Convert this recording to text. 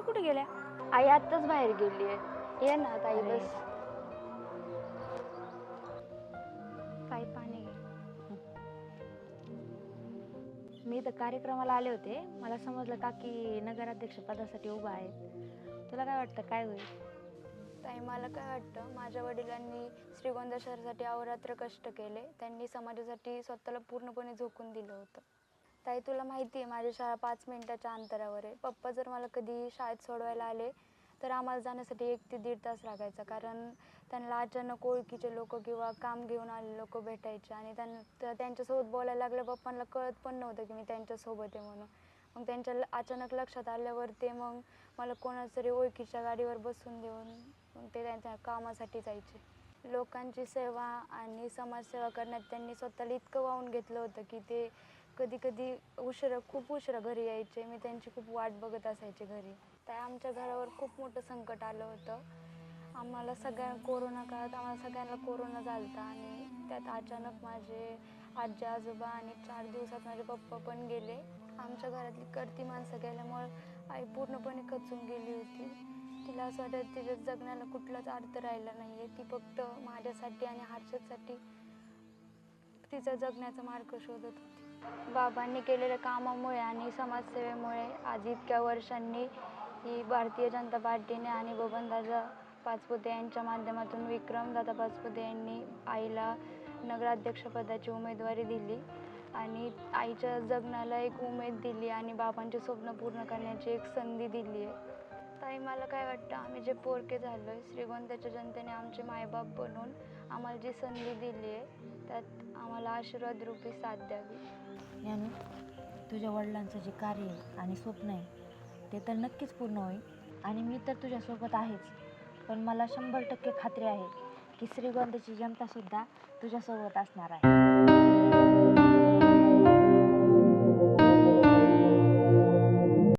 गेल्या? आई आत्ताच बाहेर गेली आहे. ये ना ताई अरे. बस. काही पाणी घे. मी तर कार्यक्रमाला आले होते. मला समजलं काकी नगराध्यक्ष पदासाठी उभा आहेत. तुला काय वाटतं? काय होईल? ताई मला काय वाटतं? माझ्या वडिलांनी श्रीगोंदा शहरासाठी अहोरात्र कष्ट केले. त्यांनी समाजासाठी स्वतःला पूर्णपणे झोकून दिलं होतं. ताई तुला माहिती आहे माझी शाळा पाच मिनिटाच्या अंतरावर आहे. पप्पा जर मला कधी शाळेत सोडवायला आले तर आम्हाला जाण्यासाठी एक ते दीड तास लागायचा. कारण त्यांना अचानक ओळखीचे लोक किंवा काम घेऊन आले लोक भेटायचे आणि त्यांना त्यांच्यासोबत बोलायला लागलं पप्पांना कळत पण नव्हतं की मी त्यांच्यासोबत आहे म्हणून. मग त्यांच्या ल- अचानक लक्षात आल्यावर ते मग मला कोणाच तरी ओळखीच्या गाडीवर बसून देऊन मग ते त्यांच्या कामासाठी जायचे. लोकांची सेवा आणि समाजसेवा करण्यात त्यांनी स्वतःला इतकं वाहून घेतलं होतं की ते कधी कधी उशिरा खूप उशिरा घरी यायचे. मी त्यांची खूप वाट बघत असायचे घरी. त्या आमच्या घरावर खूप मोठं संकट आलं होतं. आम्हाला सगळ्या कोरोना काळात आम्हाला सगळ्यांना कोरोना झालता आणि त्यात अचानक माझे आजी आजोबा आणि चार दिवसात माझे पप्पा पण गेले. आमच्या घरातली करती माणसं गेल्यामुळं आई पूर्णपणे खचून गेली होती. तिला असं वाटत तिच्या जगण्याला कुठलाच अर्थ राहिला नाही आहे ती फक्त माझ्यासाठी आणि हर्षदसाठी तिचा जगण्याचा मार्ग शोधत होती. बाबांनी केलेल्या कामामुळे आणि समाजसेवेमुळे आज इतक्या वर्षांनी ही भारतीय जनता पार्टीने आणि बबनदादा पाचपुते यांच्या माध्यमातून विक्रमदादा पाचपुते यांनी आईला नगराध्यक्षपदाची उमेदवारी दिली आणि आईच्या जगण्याला एक उमेद दिली आणि बाबांचे स्वप्न पूर्ण करण्याची एक संधी दिली आहे. ताई मला काय वाटतं आम्ही जे पोरके झालो आहे श्रीगोंद्याच्या जनतेने आमचे मायबाप बनून आम्हाला जी संधी दिली आहे त्यात आम्हाला आशीर्वाद रूपी साथ द्यावी. याने तुझ्या वडिलांचं जे कार्य आहे आणि स्वप्न आहे ते तर नक्कीच पूर्ण होईल. आणि मी तर तुझ्यासोबत आहेच पण मला शंभर टक्के खात्री आहे की श्रीगोंद्याची जनतासुद्धा तुझ्यासोबत असणार आहे.